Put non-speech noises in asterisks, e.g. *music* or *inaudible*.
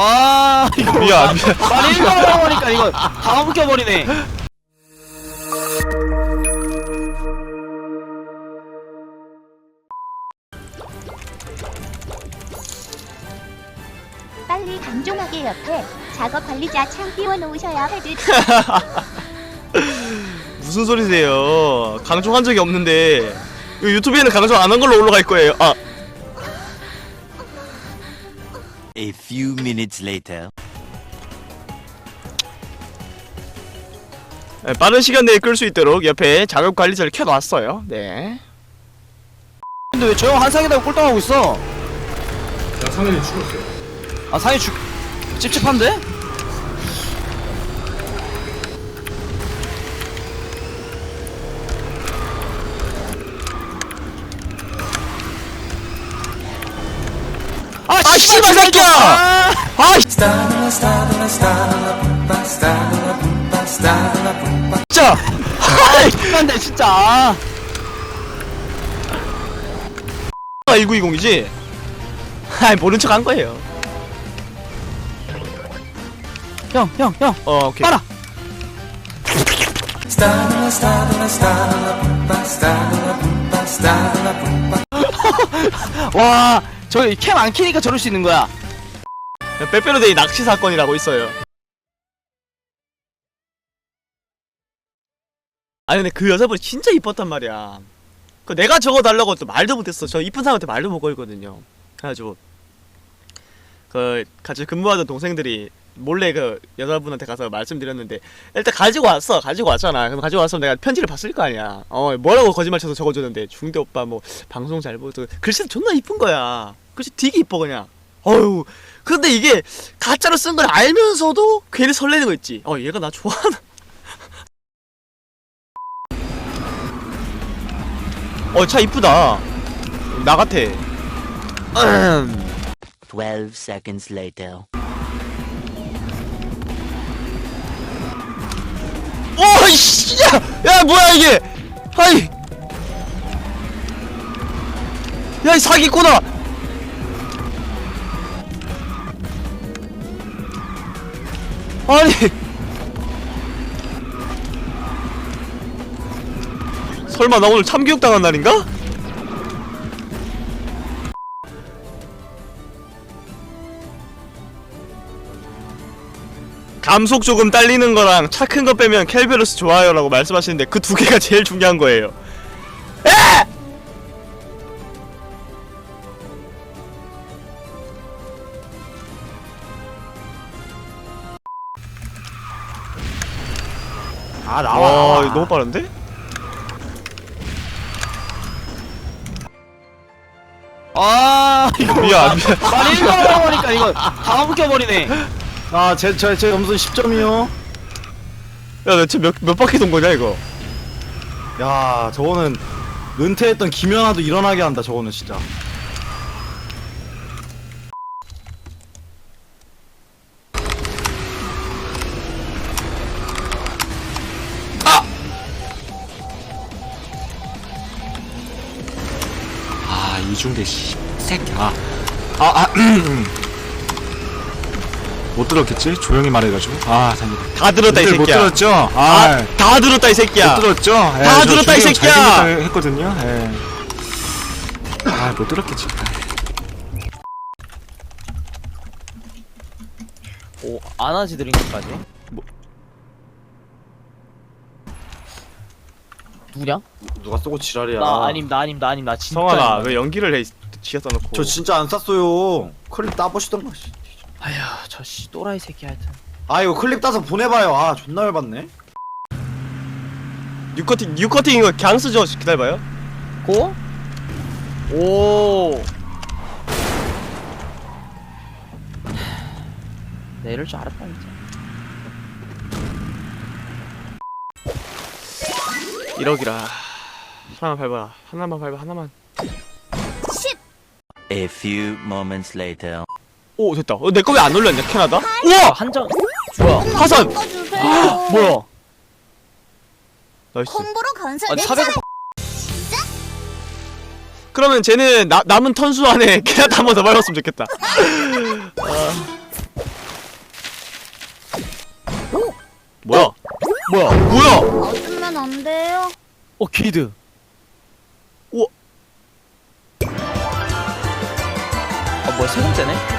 아 이거 미안 미안. 아니 일번 보니까 이거 다 묶여버리네. 빨리 강종하게 옆에 작업 관리자 창 띄워놓으셔야 할 듯. *laughs* 무슨 소리세요? 강조한 적이 없는데. 이거 유튜브에는 강조 안 한 걸로 올라갈 거예요. 아 A few minutes later. 네, 빠른 시간 내에 끌 수 있도록 옆에 작업 관리자를 켜놨어요 네 근데 왜 저 형 한상에다가 꼴등하고 있어 야 상현이 죽었어 아 상이 죽 찝찝한데? 씨발 새끼야! 아! 아 진짜. 아이 끝난데 진짜. 아 1920이지? 아이 모른 척 한 거예요. 형 형 형. 어 오케이. 빨아 *laughs* 와 저기 캠안 키니까 저럴 수 있는 거야. 빼빼로데이 낚시 사건이라고 있어요. 아니 근데 그 여자분이 진짜 이뻤단 말이야. 그 내가 적어 달라고 또 말도 못했어. 저 이쁜 사람한테 말도 못 걸거든요. 그래가지고 그 같이 근무하던 동생들이 몰래 그 여자분한테 가서 말씀드렸는데 일단 가지고 왔어 가지고 왔잖아. 그럼 가지고 왔으면 내가 편지를 봤을 거 아니야. 어 뭐라고 거짓말 쳐서 적어줬는데 중대 오빠 뭐 방송 잘 보고 글씨 존나 이쁜 거야. 글씨 되게 이뻐 그냥. 어휴. 근데 이게 가짜로 쓴 걸 알면서도 괜히 설레는 거 있지. 어 얘가 나 좋아하나? 어 차 이쁘다. 나 같아. 음. 12 seconds later. 야, 야 뭐야 이게? 아이. 야 이 사기꾼아 아니. 설마 나 오늘 참교육 당한 날인가? 감속 조금 딸리는 거랑 차 큰 거 빼면 켈베로스 좋아요라고 말씀하시는데 그 두 개가 제일 중요한 거예요. 에! 아 와, 이거 너무 빠른데? 아 이거 미안, 미안. 아니 일번 보니까 이거 다 묶여버리네 아제제 점수 10점이요. 야, 대체 몇, 몇 바퀴 돈 거냐, 이거? 야 저거는 은퇴했던 김연아도 일어나게 한다. 저거는 진짜. 아 이중대 씨 새끼야 아아 *clears throat* 못 들었겠지? 조용히 말해가지고 아 다행이다 다 들었다, 이 님들 못 새끼야. 들었죠? 아, 아, 다 들었다, 이 새끼야. 못 들었죠? 예, 다 저 들었다, 이 조용히 새끼야! 잘생겼다 했거든요 예. 아 못 들었겠지 오 아나지 드링크까지 뭐? 누구냐? 누가 쏘고 지랄이야. 나 아님 나 아님 나 아님 나 진짜 성환아, 아님. 왜 연기를 해? 지가 써놓고. 저 진짜 안 쐈어요. 클립 따보시던가. 씨. 아휴 저씨 또라이 새끼 하여튼 아 이거 클립 따서 보내봐요. 아 존나 열받네. 뉴커팅, 뉴커팅 이거 쓰죠. 기다려봐요. 고? 오. 내 이럴 줄 알았다 진짜. 이러기라. 하나만 밟아라. 하나만 밟아, 하나만. A few moments later. 오 됐다. 어, 내꺼 왜안 올렸냐 캐나다? 우와! 한정 뭐야? 화산! 아, 뭐야? 나이스. 아400 그러면 쟤는 나, 남은 턴수 안에 *laughs* 캐나다 한 번 더 밟았으면 좋겠다. 뭐야? 뭐야? 뭐야? 얻으면 안 돼요. 어 기드. 우와. 아 뭐야 세 번째네?